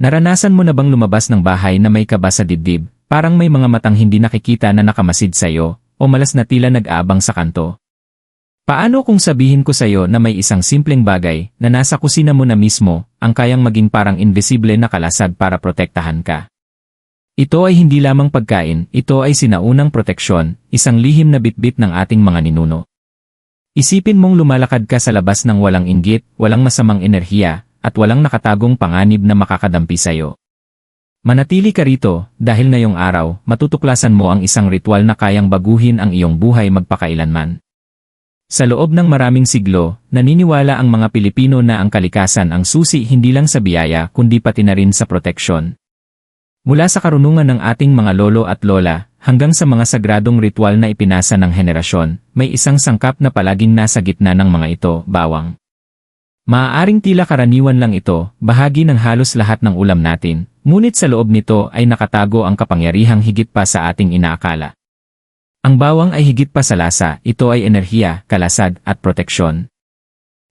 Naranasan mo na bang lumabas ng bahay na may kaba sa dibdib, parang may mga matang hindi nakikita na nakamasid sa'yo, o malas na tila nag-aabang sa kanto? Paano kung sabihin ko sa'yo na may isang simpleng bagay na nasa kusina mo na mismo, ang kayang maging parang invisible na kalasag para protektahan ka? Ito ay hindi lamang pagkain, ito ay sinaunang proteksyon, isang lihim na bitbit ng ating mga ninuno. Isipin mong lumalakad ka sa labas ng walang inggit, walang masamang enerhiya, at walang nakatagong panganib na makakadampi sa'yo. Manatili ka rito, dahil ngayong araw, matutuklasan mo ang isang ritual na kayang baguhin ang iyong buhay magpakailanman. Sa loob ng maraming siglo, naniniwala ang mga Pilipino na ang kalikasan ang susi hindi lang sa biyaya kundi pati na rin sa proteksyon. Mula sa karunungan ng ating mga lolo at lola, hanggang sa mga sagradong ritual na ipinasa ng henerasyon, may isang sangkap na palaging nasa gitna ng mga ito, bawang. Maaaring tila karaniwan lang ito, bahagi ng halos lahat ng ulam natin, ngunit sa loob nito ay nakatago ang kapangyarihang higit pa sa ating inaakala. Ang bawang ay higit pa sa lasa, ito ay enerhiya, kalasag, at proteksyon.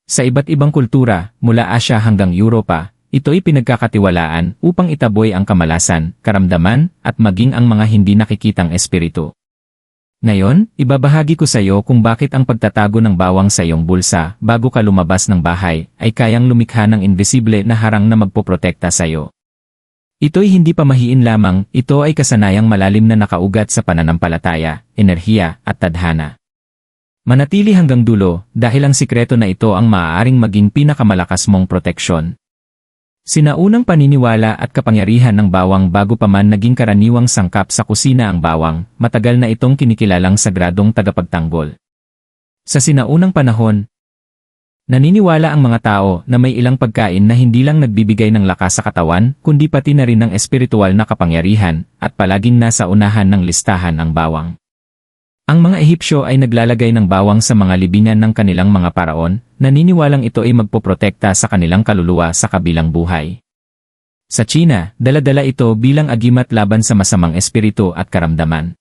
Sa iba't ibang kultura, mula Asya hanggang Europa, ito ay pinagkakatiwalaan upang itaboy ang kamalasan, karamdaman, at maging ang mga hindi nakikitang espiritu. Ngayon, ibabahagi ko sa iyo kung bakit ang pagtatago ng bawang sa iyong bulsa bago ka lumabas ng bahay ay kayang lumikha ng invisible na harang na magpoprotekta sa iyo. Ito'y hindi pamahiin lamang, ito ay kasanayang malalim na nakaugat sa pananampalataya, enerhiya, at tadhana. Manatili hanggang dulo dahil ang sikreto na ito ang maaaring maging pinakamalakas mong proteksyon. Sinaunang paniniwala at kapangyarihan ng bawang bago pa man naging karaniwang sangkap sa kusina ang bawang, matagal na itong kinikilalang sagradong tagapagtanggol. Sa sinaunang panahon, naniniwala ang mga tao na may ilang pagkain na hindi lang nagbibigay ng lakas sa katawan, kundi pati na rin ng espiritual na kapangyarihan, at palaging nasa unahan ng listahan ang bawang. Ang mga Ehipsyo ay naglalagay ng bawang sa mga libingan ng kanilang mga paraon, naniniwalang ito ay magpoprotekta sa kanilang kaluluwa sa kabilang buhay. Sa China, daladala ito bilang agimat laban sa masamang espiritu at karamdaman.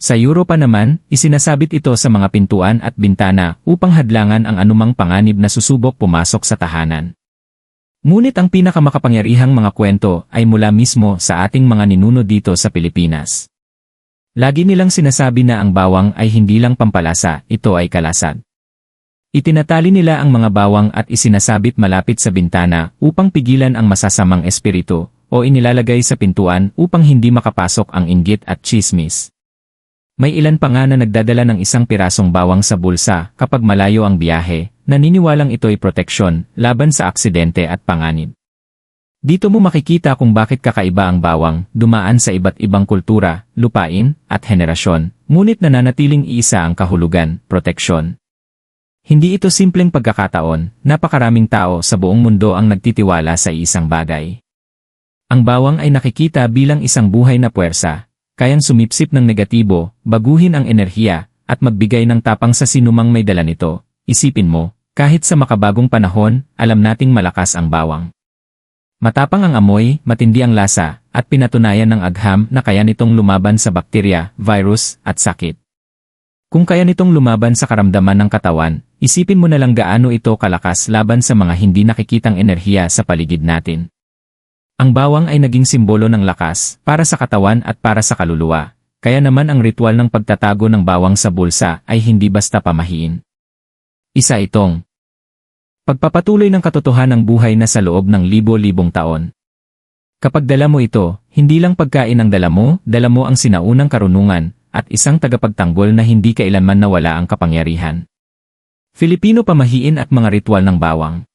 Sa Europa naman, isinasabit ito sa mga pintuan at bintana upang hadlangan ang anumang panganib na susubok pumasok sa tahanan. Ngunit ang pinakamakapangyarihang mga kwento ay mula mismo sa ating mga ninuno dito sa Pilipinas. Lagi nilang sinasabi na ang bawang ay hindi lang pampalasa, ito ay kalasag. Itinatali nila ang mga bawang at isinasabit malapit sa bintana upang pigilan ang masasamang espiritu o inilalagay sa pintuan upang hindi makapasok ang inggit at chismis. May ilan pa nga na nagdadala ng isang pirasong bawang sa bulsa kapag malayo ang biyahe, naniniwalang ito ay proteksyon laban sa aksidente at panganib. Dito mo makikita kung bakit kakaiba ang bawang, dumaan sa iba't ibang kultura, lupain, at henerasyon, ngunit nananatiling iisa ang kahulugan, proteksyon. Hindi ito simpleng pagkakataon, napakaraming tao sa buong mundo ang nagtitiwala sa isang bagay. Ang bawang ay nakikita bilang isang buhay na puwersa, kayang sumipsip ng negatibo, baguhin ang enerhiya, at magbigay ng tapang sa sinumang may dala nito. Isipin mo, kahit sa makabagong panahon, alam nating malakas ang bawang. Matapang ang amoy, matindi ang lasa, at pinatunayan ng agham na kaya nitong lumaban sa bakterya, virus, at sakit. Kung kaya nitong lumaban sa karamdaman ng katawan, isipin mo na lang gaano ito kalakas laban sa mga hindi nakikitang enerhiya sa paligid natin. Ang bawang ay naging simbolo ng lakas, para sa katawan at para sa kaluluwa, kaya naman ang ritual ng pagtatago ng bawang sa bulsa ay hindi basta pamahiin. Isa itong Pagpapatuloy ng katotohanan ng buhay na sa loob ng libo-libong taon. Kapag dala mo ito, hindi lang pagkain ang dala mo, dala mo ang sinaunang karunungan, at isang tagapagtanggol na hindi kailanman nawala ang kapangyarihan. Filipino pamahiin at mga ritual ng bawang.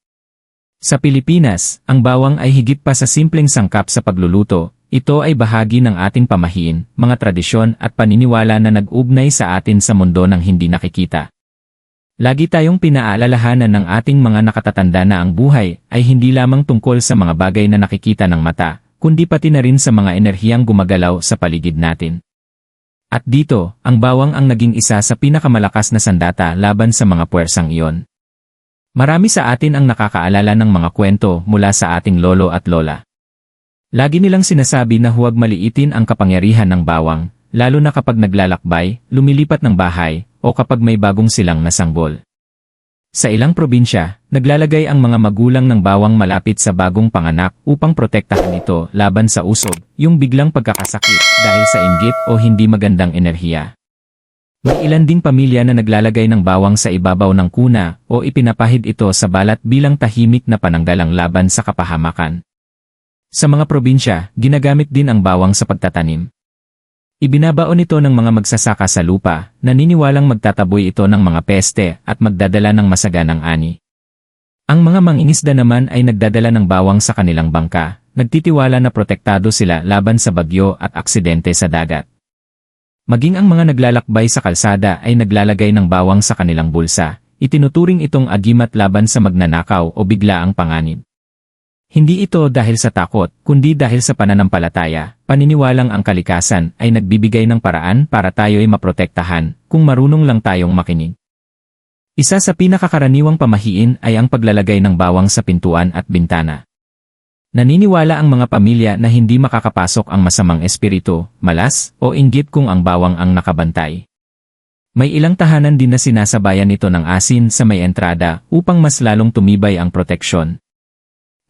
Sa Pilipinas, ang bawang ay higit pa sa simpleng sangkap sa pagluluto, ito ay bahagi ng ating pamahiin, mga tradisyon at paniniwala na nag-ugnay sa atin sa mundo ng hindi nakikita. Lagi tayong pinaalalahanan ng ating mga nakatatanda na ang buhay ay hindi lamang tungkol sa mga bagay na nakikita ng mata, kundi pati na rin sa mga enerhiyang gumagalaw sa paligid natin. At dito, ang bawang ang naging isa sa pinakamalakas na sandata laban sa mga puwersang iyon. Marami sa atin ang nakakaalala ng mga kwento mula sa ating lolo at lola. Lagi nilang sinasabi na huwag maliitin ang kapangyarihan ng bawang, lalo na kapag naglalakbay, lumilipat ng bahay, o kapag may bagong silang nasanggol. Sa ilang probinsya, naglalagay ang mga magulang ng bawang malapit sa bagong panganak upang protektahan ito laban sa usog, yung biglang pagkakasakit dahil sa inggit o hindi magandang enerhiya. May ilan ding pamilya na naglalagay ng bawang sa ibabaw ng kuna o ipinapahid ito sa balat bilang tahimik na pananggalang laban sa kapahamakan. Sa mga probinsya, ginagamit din ang bawang sa pagtatanim. Ibinabaon ito ng mga magsasaka sa lupa, naniniwalang magtataboy ito ng mga peste at magdadala ng masaganang ani. Ang mga mangingisda naman ay nagdadala ng bawang sa kanilang bangka, nagtitiwala na protektado sila laban sa bagyo at aksidente sa dagat. Maging ang mga naglalakbay sa kalsada ay naglalagay ng bawang sa kanilang bulsa, itinuturing itong agimat laban sa magnanakaw o biglaang panganib. Hindi ito dahil sa takot, kundi dahil sa pananampalataya, paniniwalang ang kalikasan ay nagbibigay ng paraan para tayo'y maprotektahan kung marunong lang tayong makinig. Isa sa pinakakaraniwang pamahiin ay ang paglalagay ng bawang sa pintuan at bintana. Naniniwala ang mga pamilya na hindi makakapasok ang masamang espiritu, malas, o inggit kung ang bawang ang nakabantay. May ilang tahanan din na sinasabayan nito ng asin sa may entrada upang mas lalong tumibay ang proteksyon.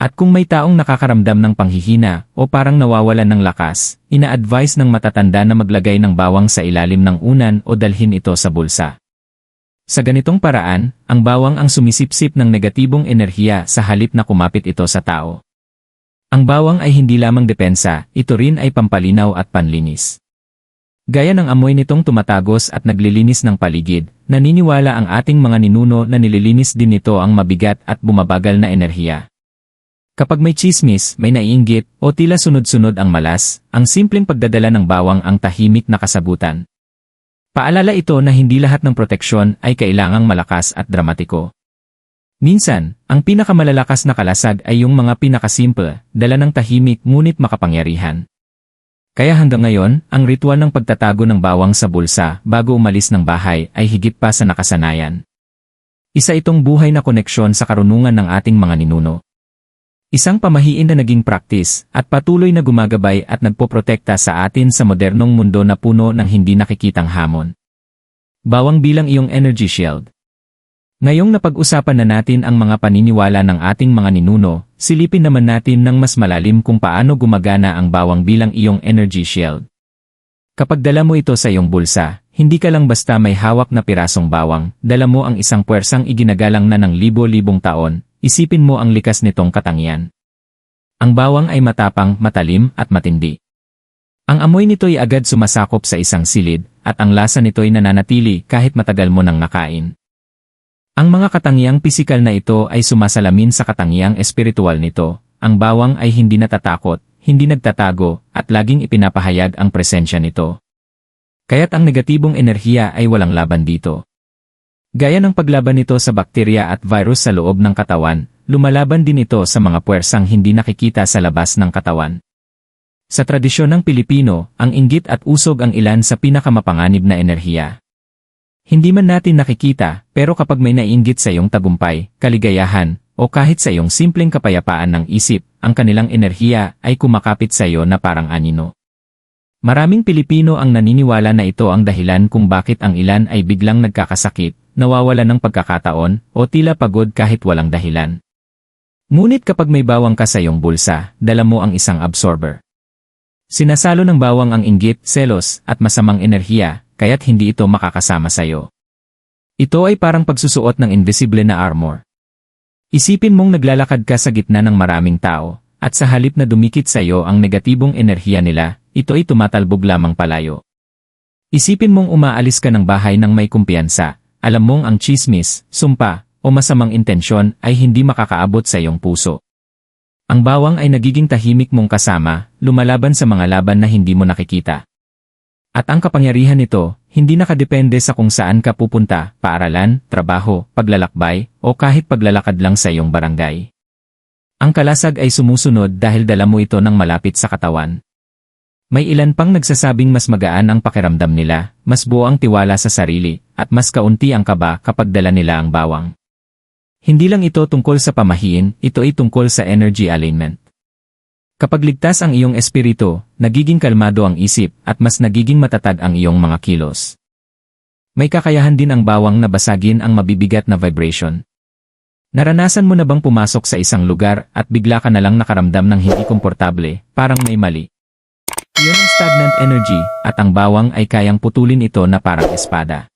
At kung may taong nakakaramdam ng panghihina o parang nawawalan ng lakas, ina-advise ng matatanda na maglagay ng bawang sa ilalim ng unan o dalhin ito sa bulsa. Sa ganitong paraan, ang bawang ang sumisipsip ng negatibong enerhiya sa halip na kumapit ito sa tao. Ang bawang ay hindi lamang depensa, ito rin ay pampalinaw at panlinis. Gaya ng amoy nitong tumatagos at naglilinis ng paligid, naniniwala ang ating mga ninuno na nililinis din nito ang mabigat at bumabagal na enerhiya. Kapag may chismis, may naiinggit, o tila sunod-sunod ang malas, ang simpleng pagdadala ng bawang ang tahimik na kasabutan. Paalala ito na hindi lahat ng proteksyon ay kailangang malakas at dramatiko. Minsan, ang pinakamalalakas na kalasag ay yung mga pinakasimple, dala ng tahimik ngunit makapangyarihan. Kaya hanggang ngayon, ang ritual ng pagtatago ng bawang sa bulsa bago umalis ng bahay ay higit pa sa nakasanayan. Isa itong buhay na koneksyon sa karunungan ng ating mga ninuno. Isang pamahiin na naging praktis at patuloy na gumagabay at nagpoprotekta sa atin sa modernong mundo na puno ng hindi nakikitang hamon. Bawang bilang iyong energy shield. Ngayong napag-usapan na natin ang mga paniniwala ng ating mga ninuno, silipin naman natin ng mas malalim kung paano gumagana ang bawang bilang iyong energy shield. Kapag dala mo ito sa iyong bulsa, hindi ka lang basta may hawak na pirasong bawang, dala mo ang isang puwersang iginagalang na ng libo-libong taon, isipin mo ang likas nitong katangian. Ang bawang ay matapang, matalim, at matindi. Ang amoy nito'y agad sumasakop sa isang silid, at ang lasa nito'y nananatili kahit matagal mo nang nakain. Ang mga katangiang pisikal na ito ay sumasalamin sa katangiang espiritual nito. Ang bawang ay hindi natatakot, hindi nagtatago, at laging ipinapahayag ang presensya nito. Kaya't ang negatibong enerhiya ay walang laban dito. Gaya ng paglaban nito sa bakterya at virus sa loob ng katawan, lumalaban din ito sa mga puwersang hindi nakikita sa labas ng katawan. Sa tradisyon ng Pilipino, ang inggit at usog ang ilan sa pinakamapanganib na enerhiya. Hindi man natin nakikita, pero kapag may naiinggit sa iyong tagumpay, kaligayahan, o kahit sa iyong simpleng kapayapaan ng isip, ang kanilang enerhiya ay kumakapit sa iyo na parang anino. Maraming Pilipino ang naniniwala na ito ang dahilan kung bakit ang ilan ay biglang nagkakasakit, nawawala ng pagkakataon, o tila pagod kahit walang dahilan. Ngunit kapag may bawang ka sa iyong bulsa, dala mo ang isang absorber. Sinasalo ng bawang ang inggit, selos, at masamang enerhiya, kaya't hindi ito makakasama sa iyo. Ito ay parang pagsusuot ng invisible na armor. Isipin mong naglalakad ka sa gitna ng maraming tao, at sa halip na dumikit sa iyo ang negatibong enerhiya nila, ito ay tumatalbog lamang palayo. Isipin mong umaalis ka ng bahay ng may kumpiyansa, alam mong ang chismis, sumpa, o masamang intensyon ay hindi makakaabot sa iyong puso. Ang bawang ay nagiging tahimik mong kasama, lumalaban sa mga laban na hindi mo nakikita. At ang kapangyarihan nito, hindi nakadepende sa kung saan ka pupunta, paaralan, trabaho, paglalakbay, o kahit paglalakad lang sa iyong barangay. Ang kalasag ay sumusunod dahil dala mo ito ng malapit sa katawan. May ilan pang nagsasabing mas magaan ang pakiramdam nila, mas buo ang tiwala sa sarili, at mas kaunti ang kaba kapag dala nila ang bawang. Hindi lang ito tungkol sa pamahiin, ito ay tungkol sa energy alignment. Kapag ligtas ang iyong espiritu, nagiging kalmado ang isip at mas nagiging matatag ang iyong mga kilos. May kakayahan din ang bawang na basagin ang mabibigat na vibration. Naranasan mo na bang pumasok sa isang lugar at bigla ka na lang nakaramdam ng hindi komportable, parang may mali? Iyon ang stagnant energy, at ang bawang ay kayang putulin ito na parang espada.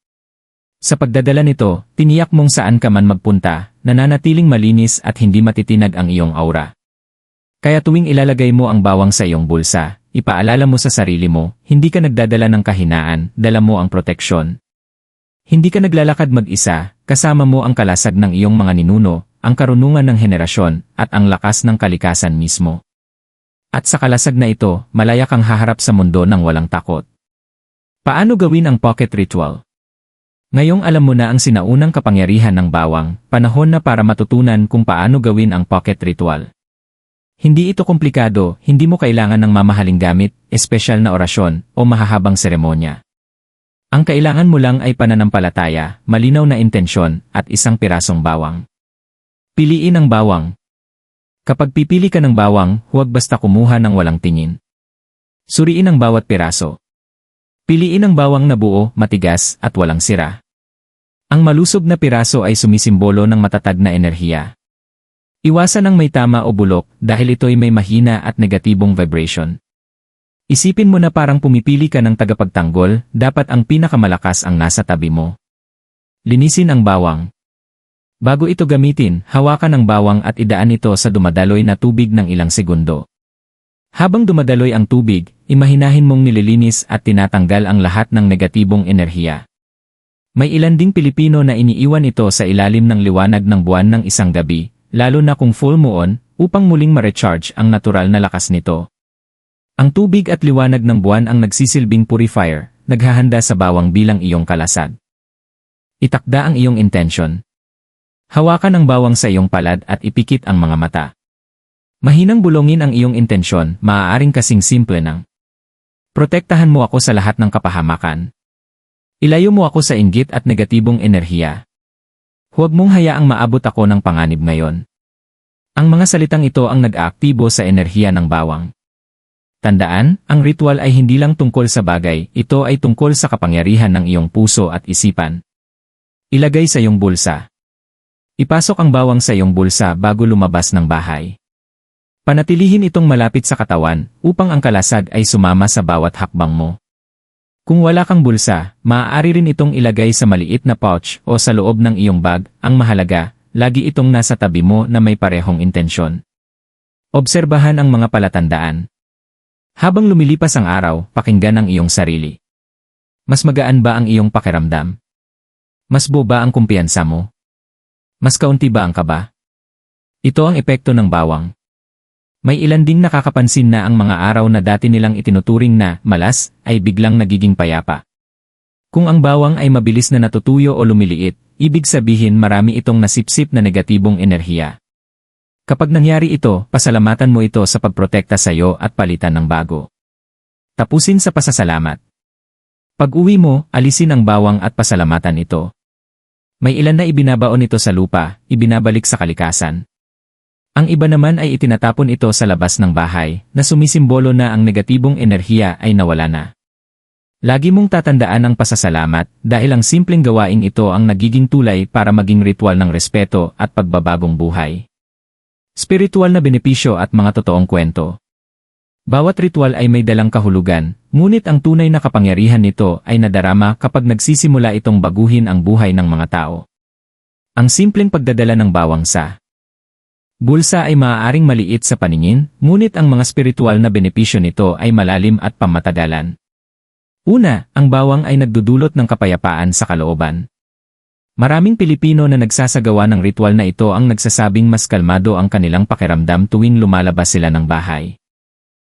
Sa pagdadala nito, tiniyak mong saan ka man magpunta, nananatiling malinis at hindi matitinag ang iyong aura. Kaya tuwing ilalagay mo ang bawang sa iyong bulsa, ipaalala mo sa sarili mo, hindi ka nagdadala ng kahinaan, dala mo ang proteksyon. Hindi ka naglalakad mag-isa, kasama mo ang kalasag ng iyong mga ninuno, ang karunungan ng henerasyon, at ang lakas ng kalikasan mismo. At sa kalasag na ito, malaya kang haharap sa mundo ng walang takot. Paano gawin ang pocket ritual? Ngayong alam mo na ang sinaunang kapangyarihan ng bawang, panahon na para matutunan kung paano gawin ang pocket ritual. Hindi ito komplikado, hindi mo kailangan ng mamahaling gamit, espesyal na orasyon, o mahahabang seremonya. Ang kailangan mo lang ay pananampalataya, malinaw na intensyon, at isang pirasong bawang. Piliin ang bawang. Kapag pipili ka ng bawang, huwag basta kumuha ng walang tingin. Suriin ang bawat piraso. Piliin ang bawang na buo, matigas, at walang sira. Ang malusog na piraso ay sumisimbolo ng matatag na enerhiya. Iwasan ang may tama o bulok dahil ito'y may mahina at negatibong vibration. Isipin mo na parang pumipili ka ng tagapagtanggol, dapat ang pinakamalakas ang nasa tabi mo. Linisin ang bawang. Bago ito gamitin, hawakan ang bawang at idaan ito sa dumadaloy na tubig ng ilang segundo. Habang dumadaloy ang tubig, imahinahin mong nililinis at tinatanggal ang lahat ng negatibong enerhiya. May ilan ding Pilipino na iniiwan ito sa ilalim ng liwanag ng buwan ng isang gabi, lalo na kung full moon, upang muling ma-recharge ang natural na lakas nito. Ang tubig at liwanag ng buwan ang nagsisilbing purifier, naghahanda sa bawang bilang iyong kalasag. Itakda ang iyong intention. Hawakan ang bawang sa iyong palad at ipikit ang mga mata. Mahinang bulongin ang iyong intensyon, maaaring kasing simple ng Protektahan mo ako sa lahat ng kapahamakan. Ilayo mo ako sa inggit at negatibong enerhiya. Huwag mong hayaang maabot ako ng panganib ngayon. Ang mga salitang ito ang nag-aaktibo sa enerhiya ng bawang. Tandaan, ang ritual ay hindi lang tungkol sa bagay, ito ay tungkol sa kapangyarihan ng iyong puso at isipan. Ilagay sa iyong bulsa. Ipasok ang bawang sa iyong bulsa bago lumabas ng bahay. Panatilihin itong malapit sa katawan upang ang kalasag ay sumama sa bawat hakbang mo. Kung wala kang bulsa, maaari rin itong ilagay sa maliit na pouch o sa loob ng iyong bag, ang mahalaga, lagi itong nasa tabi mo na may parehong intensyon. Obserbahan ang mga palatandaan. Habang lumilipas ang araw, pakinggan ang iyong sarili. Mas magaan ba ang iyong pakiramdam? Mas boba ang kumpiyansa mo? Mas kaunti ba ang kaba? Ito ang epekto ng bawang. May ilan ding nakakapansin na ang mga araw na dati nilang itinuturing na malas ay biglang nagiging payapa. Kung ang bawang ay mabilis na natutuyo o lumiliit, ibig sabihin marami itong nasipsip na negatibong enerhiya. Kapag nangyari ito, pasalamatan mo ito sa pagprotekta sa iyo at palitan ng bago. Tapusin sa pasasalamat. Pag uwi mo, alisin ang bawang at pasalamatan ito. May ilan na ibinabaon ito sa lupa, ibinabalik sa kalikasan. Ang iba naman ay itinatapon ito sa labas ng bahay, na sumisimbolo na ang negatibong enerhiya ay nawala na. Lagi mong tatandaan ang pasasalamat dahil ang simpleng gawaing ito ang nagiging tulay para maging ritual ng respeto at pagbabagong buhay. Spiritual na benepisyo at mga totoong kwento. Bawat ritual ay may dalang kahulugan, ngunit ang tunay na kapangyarihan nito ay nadarama kapag nagsisimula itong baguhin ang buhay ng mga tao. Ang simpleng pagdadala ng bawang sa bulsa ay maaaring maliit sa paningin, ngunit ang mga spiritual na benepisyo nito ay malalim at pamatagalan. Una, ang bawang ay nagdudulot ng kapayapaan sa kalooban. Maraming Pilipino na nagsasagawa ng ritual na ito ang nagsasabing mas kalmado ang kanilang pakiramdam tuwing lumalabas sila ng bahay.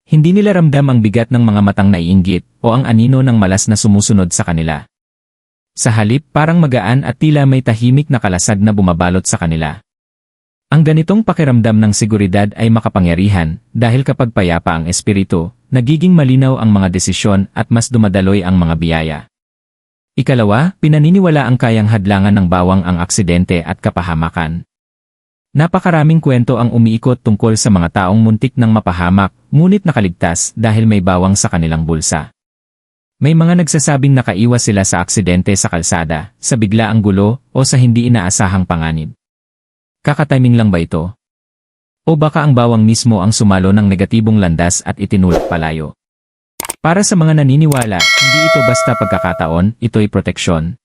Hindi nila ramdam ang bigat ng mga matang naiinggit o ang anino ng malas na sumusunod sa kanila. Sa halip parang magaan at tila may tahimik na kalasag na bumabalot sa kanila. Ang ganitong pakiramdam ng seguridad ay makapangyarihan dahil kapag payapa ang espiritu, nagiging malinaw ang mga desisyon at mas dumadaloy ang mga biyaya. Ikalawa, pinaniniwala ang kayang hadlangan ng bawang ang aksidente at kapahamakan. Napakaraming kwento ang umiikot tungkol sa mga taong muntik ng mapahamak, ngunit nakaligtas dahil may bawang sa kanilang bulsa. May mga nagsasabing nakaiwas sila sa aksidente sa kalsada, sa biglaang gulo, o sa hindi inaasahang panganib. Kakatiming lang ba ito? O baka ang bawang mismo ang sumalo ng negatibong landas at itinulak palayo? Para sa mga naniniwala, hindi ito basta pagkakataon, ito'y proteksyon.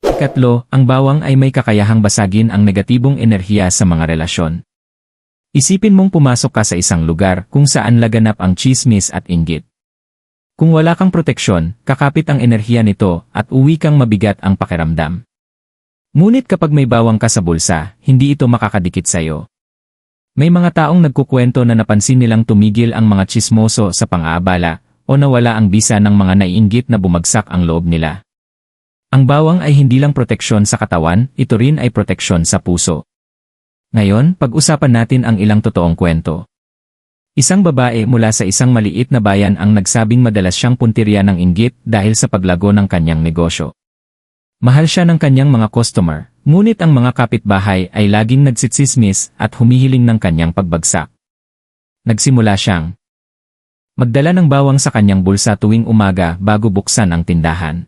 Ikatlo, ang bawang ay may kakayahang basagin ang negatibong enerhiya sa mga relasyon. Isipin mong pumasok ka sa isang lugar kung saan laganap ang chismis at inggit. Kung wala kang proteksyon, kakapit ang enerhiya nito at uwi kang mabigat ang pakiramdam. Ngunit kapag may bawang ka sa bulsa, hindi ito makakadikit sa'yo. May mga taong nagkukwento na napansin nilang tumigil ang mga chismoso sa pang-aabala o nawala ang bisa ng mga naiinggit na bumagsak ang loob nila. Ang bawang ay hindi lang proteksyon sa katawan, ito rin ay proteksyon sa puso. Ngayon, pag-usapan natin ang ilang totoong kwento. Isang babae mula sa isang maliit na bayan ang nagsabing madalas siyang puntirya ng inggit dahil sa paglago ng kanyang negosyo. Mahal siya ng kanyang mga customer, ngunit ang mga kapitbahay ay laging nagsitsismis at humihiling ng kanyang pagbagsak. Nagsimula siyang Magdala ng bawang sa kanyang bulsa tuwing umaga bago buksan ang tindahan.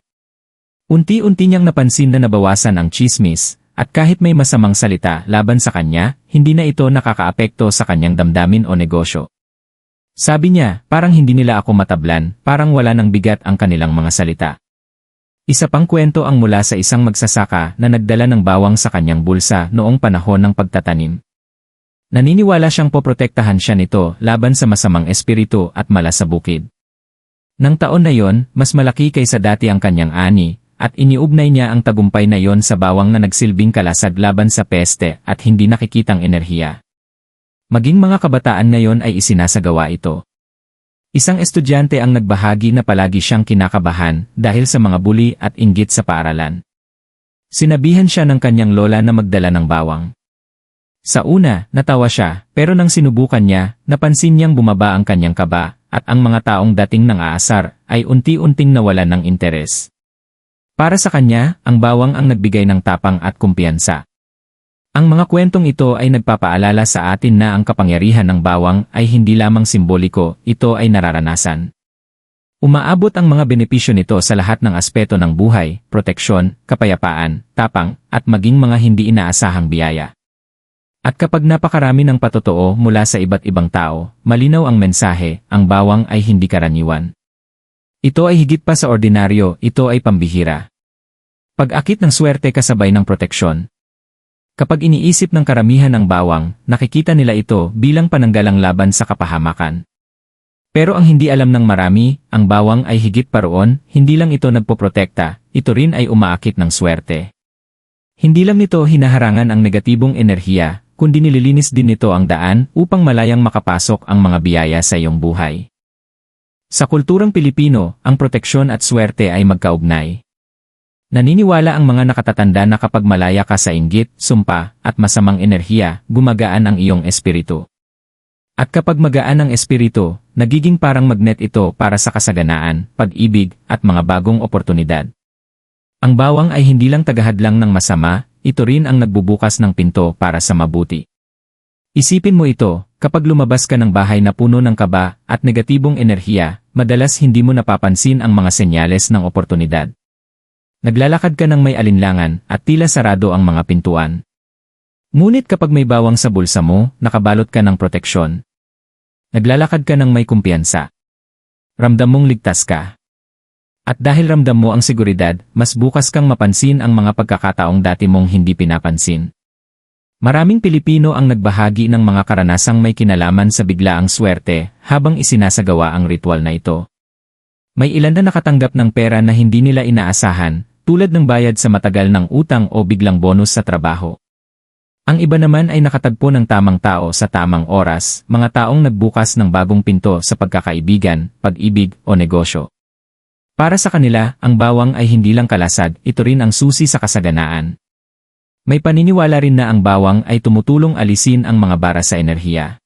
Unti-unti niyang napansin na nabawasan ang chismis, at kahit may masamang salita laban sa kanya, hindi na ito nakakaapekto sa kanyang damdamin o negosyo. Sabi niya, parang hindi nila ako matablan, parang wala ng bigat ang kanilang mga salita. Isa pang kwento ang mula sa isang magsasaka na nagdala ng bawang sa kanyang bulsa noong panahon ng pagtatanim. Naniniwala siyang poprotektahan siya nito laban sa masamang espiritu at mala sa bukid. Nang taon na yon, mas malaki kaysa dati ang kanyang ani, at iniugnay niya ang tagumpay na yon sa bawang na nagsilbing kalasag laban sa peste at hindi nakikitang enerhiya. Maging mga kabataan ngayon ay isinasagawa ito. Isang estudyante ang nagbahagi na palagi siyang kinakabahan dahil sa mga bully at inggit sa paaralan. Sinabihan siya ng kanyang lola na magdala ng bawang. Sa una, natawa siya, pero nang sinubukan niya, napansin niyang bumaba ang kanyang kaba, at ang mga taong dating nang aasar, ay unti-unting nawalan ng interes. Para sa kanya, ang bawang ang nagbigay ng tapang at kumpiyansa. Ang mga kwentong ito ay nagpapaalala sa atin na ang kapangyarihan ng bawang ay hindi lamang simboliko, ito ay nararanasan. Umaabot ang mga benepisyo nito sa lahat ng aspeto ng buhay, proteksyon, kapayapaan, tapang, at maging mga hindi inaasahang biyaya. At kapag napakarami ng patotoo mula sa iba't ibang tao, malinaw ang mensahe, ang bawang ay hindi karaniwan. Ito ay higit pa sa ordinaryo, ito ay pambihira. Pag-akit ng swerte kasabay ng proteksyon. Kapag iniisip ng karamihan ng bawang, nakikita nila ito bilang pananggalang laban sa kapahamakan. Pero ang hindi alam ng marami, ang bawang ay higit pa roon, hindi lang ito nagpoprotekta, ito rin ay umaakit ng swerte. Hindi lang nito hinaharangan ang negatibong enerhiya, kundi nililinis din nito ang daan upang malayang makapasok ang mga biyaya sa iyong buhay. Sa kulturang Pilipino, ang proteksyon at swerte ay magkaugnay. Naniniwala ang mga nakatatanda na kapag malaya ka sa inggit, sumpa, at masamang enerhiya, gumagaan ang iyong espiritu. At kapag magaan ang espiritu, nagiging parang magnet ito para sa kasaganaan, pag-ibig, at mga bagong oportunidad. Ang bawang ay hindi lang tagahadlang ng masama, ito rin ang nagbubukas ng pinto para sa mabuti. Isipin mo ito, kapag lumabas ka ng bahay na puno ng kaba at negatibong enerhiya, madalas hindi mo napapansin ang mga senyales ng oportunidad. Naglalakad ka ng may alinlangan at tila sarado ang mga pintuan. Ngunit kapag may bawang sa bulsa mo, nakabalot ka ng proteksyon. Naglalakad ka ng may kumpiyansa. Ramdam mong ligtas ka. At dahil ramdam mo ang seguridad, mas bukas kang mapansin ang mga pagkakataong dati mong hindi pinapansin. Maraming Pilipino ang nagbahagi ng mga karanasang may kinalaman sa biglaang swerte habang isinasagawa ang ritual na ito. May ilan na nakatanggap ng pera na hindi nila inaasahan, tulad ng bayad sa matagal ng utang o biglang bonus sa trabaho. Ang iba naman ay nakatagpo ng tamang tao sa tamang oras, mga taong nagbukas ng bagong pinto sa pagkakaibigan, pag-ibig o negosyo. Para sa kanila, ang bawang ay hindi lang kalasag, ito rin ang susi sa kasaganaan. May paniniwala rin na ang bawang ay tumutulong alisin ang mga bara sa enerhiya.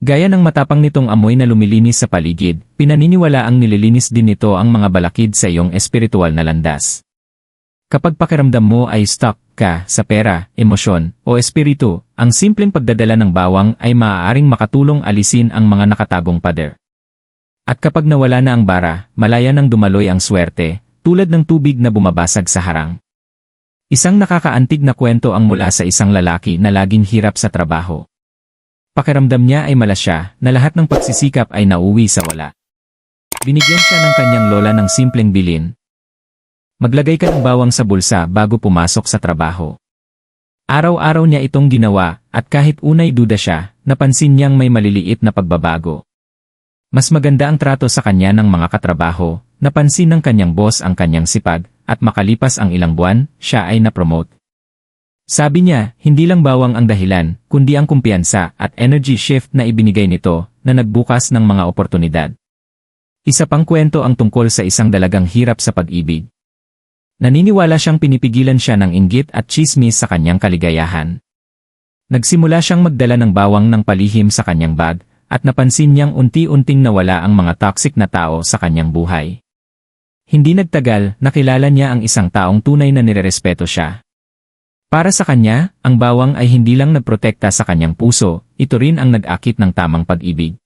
Gaya ng matapang nitong amoy na lumilinis sa paligid, pinaniniwala ang nililinis din nito ang mga balakid sa iyong espiritual na landas. Kapag pakiramdam mo ay stuck ka sa pera, emosyon, o espiritu, ang simpleng pagdadala ng bawang ay maaaring makatulong alisin ang mga nakatagong pader. At kapag nawala na ang bara, malaya nang dumaloy ang swerte, tulad ng tubig na bumabasag sa harang. Isang nakakaantig na kwento ang mula sa isang lalaki na laging hirap sa trabaho. Pakiramdam niya ay malas siya na lahat ng pagsisikap ay nauwi sa wala. Binigyan siya ng kanyang lola ng simpleng bilin. Maglagay ka ng bawang sa bulsa bago pumasok sa trabaho. Araw-araw niya itong ginawa at kahit unay duda siya, napansin niyang may maliliit na pagbabago. Mas maganda ang trato sa kanya ng mga katrabaho, napansin ng kanyang boss ang kanyang sipag, at makalipas ang ilang buwan, siya ay na-promote. Sabi niya, hindi lang bawang ang dahilan, kundi ang kumpiyansa at energy shift na ibinigay nito na nagbukas ng mga oportunidad. Isa pang kwento ang tungkol sa isang dalagang hirap sa pag-ibig. Naniniwala siyang pinipigilan siya ng inggit at chismis sa kanyang kaligayahan. Nagsimula siyang magdala ng bawang ng palihim sa kanyang bag, at napansin niyang unti-unting nawala ang mga toxic na tao sa kanyang buhay. Hindi nagtagal, nakilala niya ang isang taong tunay na nirerespeto siya. Para sa kanya, ang bawang ay hindi lang nagprotekta sa kanyang puso, ito rin ang nag-akit ng tamang pag-ibig.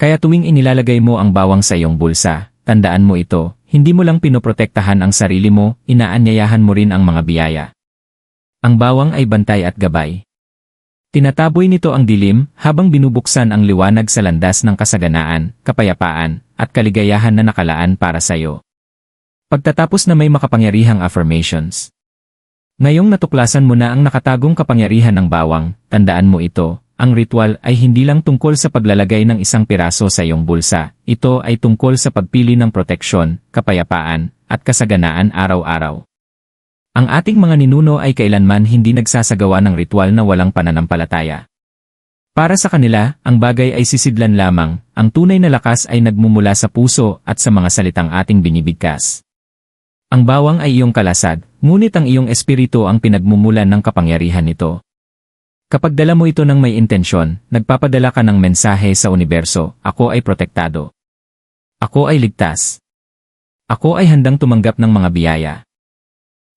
Kaya tuwing inilalagay mo ang bawang sa iyong bulsa, tandaan mo ito, hindi mo lang pinoprotektahan ang sarili mo, inaanyayahan mo rin ang mga biyaya. Ang bawang ay bantay at gabay. Tinataboy nito ang dilim habang binubuksan ang liwanag sa landas ng kasaganaan, kapayapaan, at kaligayahan na nakalaan para sa iyo. Pagtatapos na may makapangyarihang affirmations. Ngayong natuklasan mo na ang nakatagong kapangyarihan ng bawang, tandaan mo ito, ang ritual ay hindi lang tungkol sa paglalagay ng isang piraso sa iyong bulsa, ito ay tungkol sa pagpili ng proteksyon, kapayapaan, at kasaganaan araw-araw. Ang ating mga ninuno ay kailanman hindi nagsasagawa ng ritual na walang pananampalataya. Para sa kanila, ang bagay ay sisidlan lamang, ang tunay na lakas ay nagmumula sa puso at sa mga salitang ating binibigkas. Ang bawang ay iyong kalasad, ngunit ang iyong espiritu ang pinagmumulan ng kapangyarihan nito. Kapag dala mo ito ng may intensyon, nagpapadala ka ng mensahe sa universo, ako ay protektado. Ako ay ligtas. Ako ay handang tumanggap ng mga biyaya.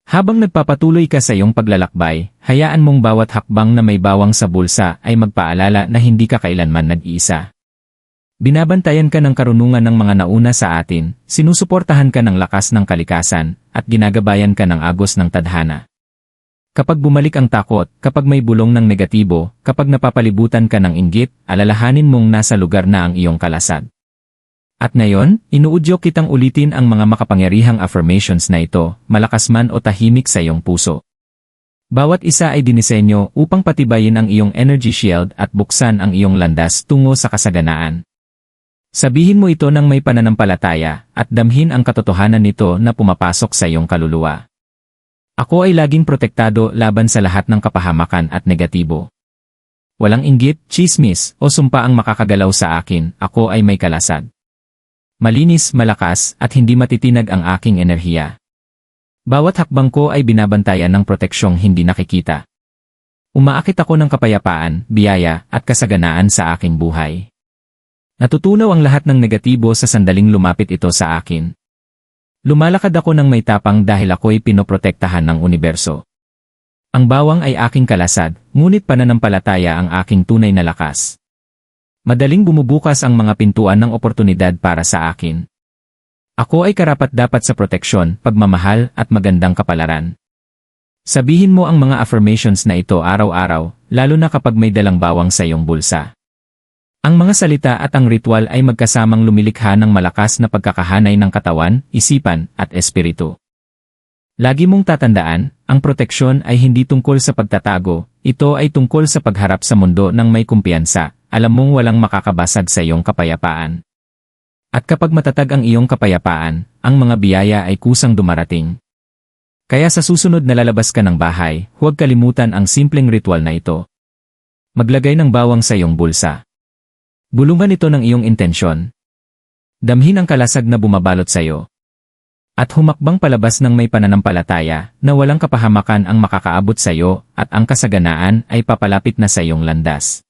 Habang nagpapatuloy ka sa iyong paglalakbay, hayaan mong bawat hakbang na may bawang sa bulsa ay magpaalala na hindi ka kailanman nag-iisa. Binabantayan ka ng karunungan ng mga nauna sa atin, sinusuportahan ka ng lakas ng kalikasan, at ginagabayan ka ng agos ng tadhana. Kapag bumalik ang takot, kapag may bulong ng negatibo, kapag napapalibutan ka ng inggit, alalahanin mong nasa lugar na ang iyong kalasad. At ngayon, inuudyo kitang ulitin ang mga makapangyarihang affirmations na ito, malakas man o tahimik sa iyong puso. Bawat isa ay dinisenyo upang patibayin ang iyong energy shield at buksan ang iyong landas tungo sa kasaganaan. Sabihin mo ito ng may pananampalataya at damhin ang katotohanan nito na pumapasok sa iyong kaluluwa. Ako ay laging protektado laban sa lahat ng kapahamakan at negatibo. Walang inggit, chismis, o sumpa ang makakagalaw sa akin, ako ay may kalasad. Malinis, malakas, at hindi matitinag ang aking enerhiya. Bawat hakbang ko ay binabantayan ng proteksyong hindi nakikita. Umaakit ako ng kapayapaan, biyaya, at kasaganaan sa aking buhay. Natutunaw ang lahat ng negatibo sa sandaling lumapit ito sa akin. Lumalakad ako ng may tapang dahil ako'y pinoprotektahan ng universo. Ang bawang ay aking kalasad, ngunit pananampalataya ang aking tunay na lakas. Madaling bumubukas ang mga pintuan ng oportunidad para sa akin. Ako ay karapat-dapat sa proteksyon, pagmamahal, at magandang kapalaran. Sabihin mo ang mga affirmations na ito araw-araw, lalo na kapag may dalang bawang sa iyong bulsa. Ang mga salita at ang ritual ay magkasamang lumilikha ng malakas na pagkakahanay ng katawan, isipan, at espiritu. Lagi mong tatandaan, ang proteksyon ay hindi tungkol sa pagtatago, ito ay tungkol sa pagharap sa mundo ng may kumpiyansa, alam mong walang makakabasag sa iyong kapayapaan. At kapag matatag ang iyong kapayapaan, ang mga biyaya ay kusang dumarating. Kaya sa susunod na lalabas ka ng bahay, huwag kalimutan ang simpleng ritual na ito. Maglagay ng bawang sa iyong bulsa. Bulungan ito ng iyong intensyon. Damhin ang kalasag na bumabalot sa iyo. At humakbang palabas ng may pananampalataya na walang kapahamakan ang makakaabot sa iyo at ang kasaganaan ay papalapit na sa iyong landas.